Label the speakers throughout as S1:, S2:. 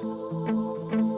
S1: thank you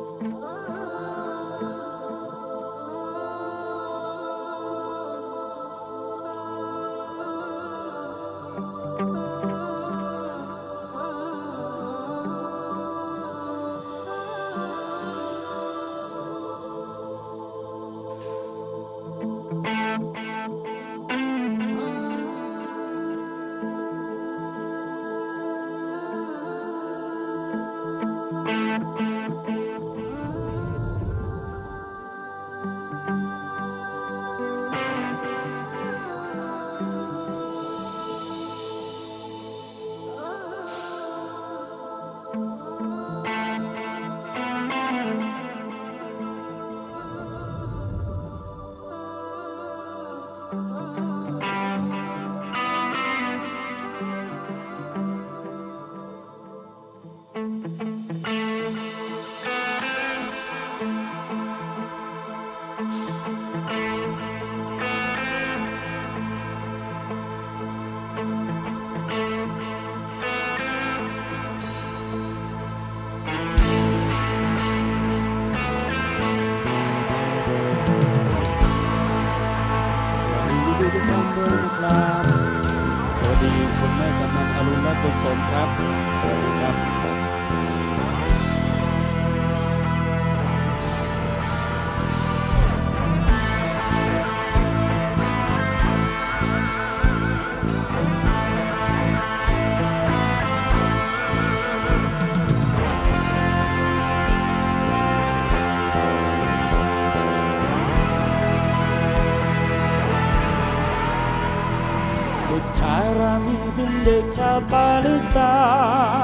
S1: เด็กชาวปาเลสไต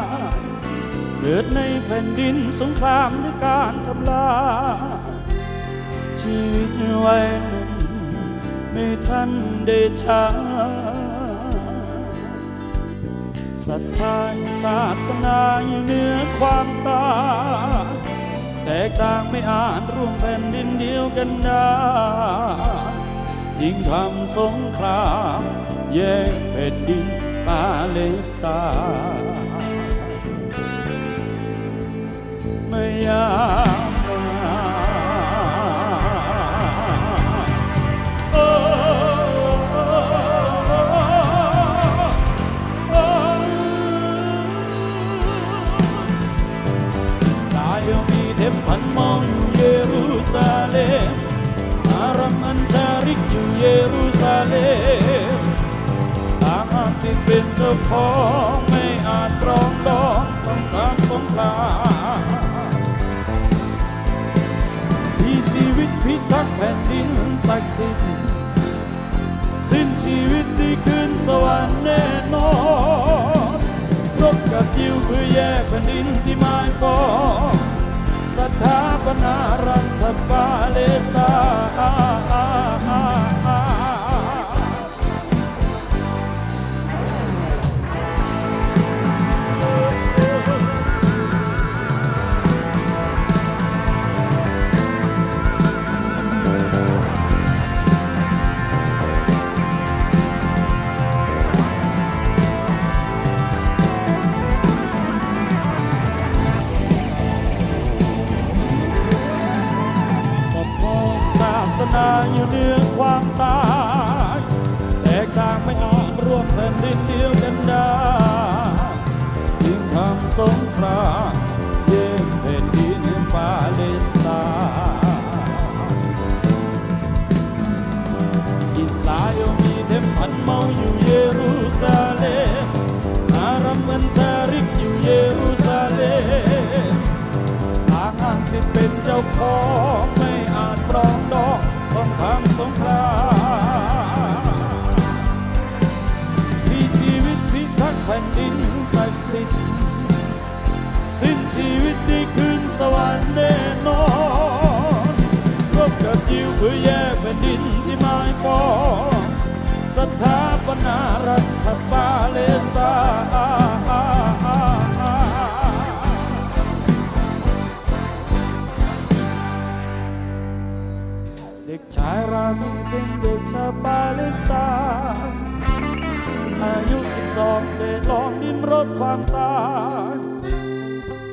S1: น์เกิดในแผ่นดินสงครามด้วยการทำลายชีวิตวัยหนุ่มไม่ทันเดชาศรัทธาศาสนาอยู่เหนือความตายแตกต่างไม่อาจร่วมแผ่นดินเดียวกันได้ยิ่งทำสงครามแยกแผ่นดิน ปาเลสไตน์ไม่ยากนาโอ้โอ้โอ้อิ สิบินเป็นเจ้าของไม่อาจปรองดองต้องการสงครามที่ชีวิตพิทักษ์แผ่นดินศักดิ์สิทธิ์สิ้นชีวิตที่ขึ้นสวรรค์แน่นอนรบกับยิวเพื่อแยกแผ่นดินที่หมายปองสถาปนารัฐปาเลสตน์ คือแยกแผ่นดินที่หมายปองสถาปนารัฐปาเลสไตน์เด็กชายรามีเป็นเด็กชาวปาเลสไตน์อายุ 12 ได้ลองดิ้มรดความตาย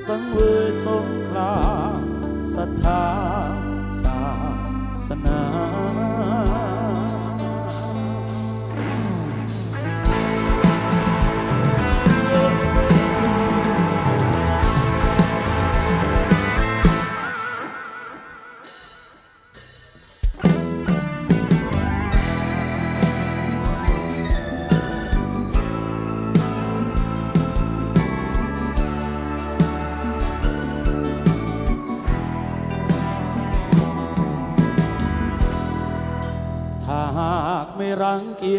S1: สังเวยสงครามศรัทธา นา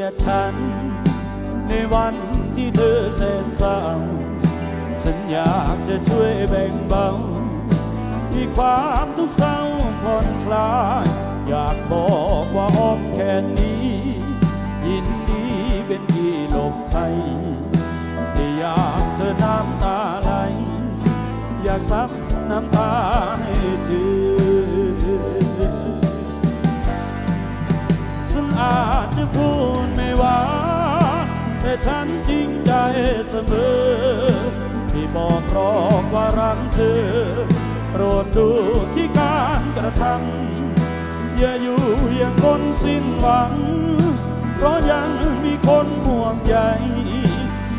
S1: ยดฉัน ในวันที่เธอเสนเศร้าฉันอยากจะช่วยแบ่งเบาที่ความทุกข์เศร้าผ่อนคน ฉันจริงใจเสมอ ที่บอกรอกว่ารักเธอ โปรดดูที่การกระทำอย่าอยู่อย่างคนสิ้นหวัง เพราะยังมีคนห่วงใย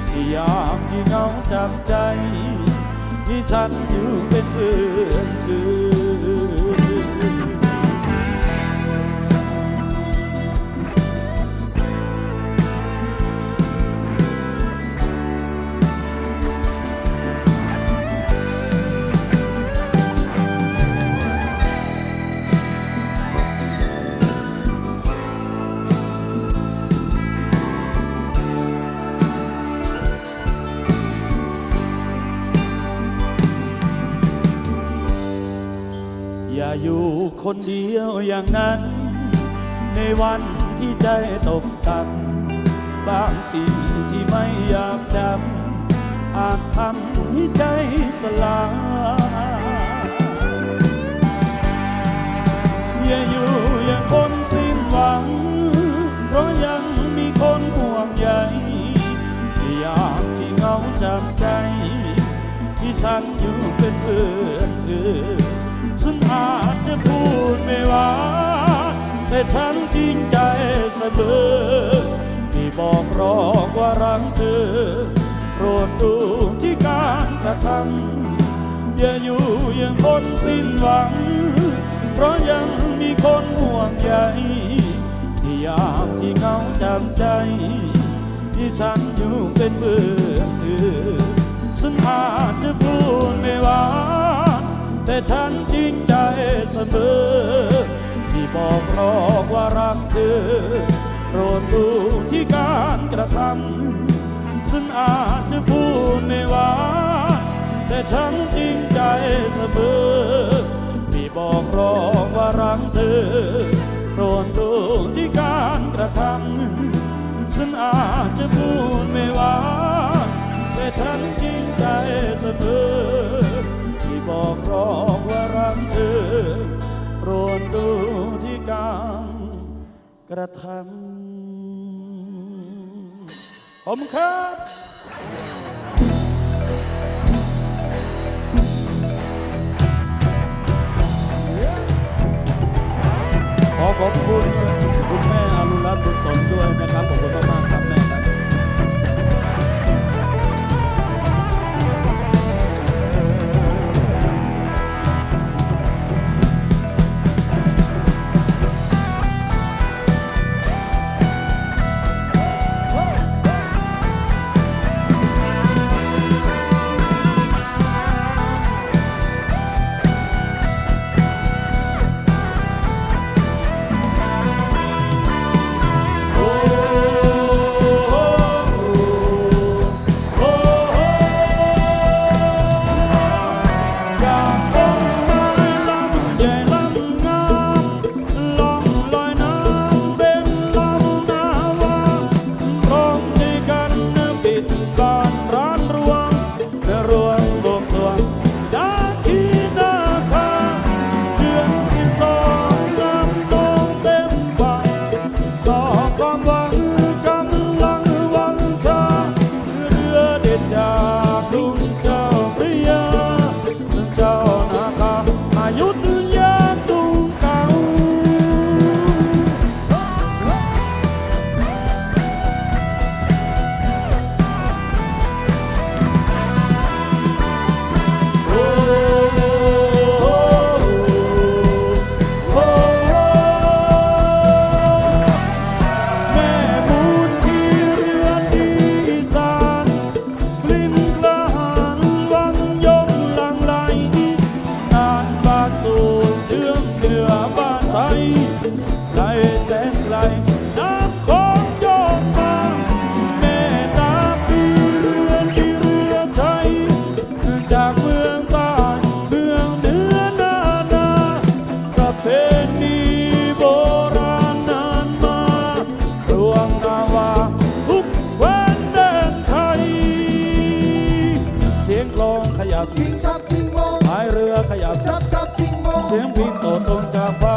S1: ที่อยากที่เงาจับใจ ที่ฉันอยู่เป็นเพื่อนเธอ อย่าอยู่คนเดียวอย่างนั้น ในวันที่ใจตกต่ำบางสิ่งที่ไม่อยากจำอาจทำให้ใจสลายอย่าอยู่อย่างคนสิ้นหวัง เพราะยังมีคนห่วงใยอยากที่เงาจับใจ ที่ฉันอยู่เป็นเพื่อนเธอ ฉันอาจจะพูดไม่หวานแต่ฉันจริงใจเสมอที่บอกรอกว่ารักเธอ โปรดดูที่การกระทำอย่าอยู่อย่างคนสิ้นหวัง เพราะยังมีคนห่วงใยที่อยากที่เงาจำใจ ที่ฉันอยู่เป็นเพื่อเธอฉันอาจจะพูดไม่หวาน แต่ฉันจริงใจเสมอ ที่บอกรอกว่ารักเธอโปรดดูที่การกระทำฉันอาจจะพูดไม่หวานแต่ฉันจริงใจเสมอ ที่บอกรองว่ารักเธอโปรดดูที่การกระทำฉันอาจจะพูดไม่หวานแต่ฉันจริงใจเสมอ อกรองว่ารังเธอโปรดดูที่การกระทำผมครับ sempre tô tontava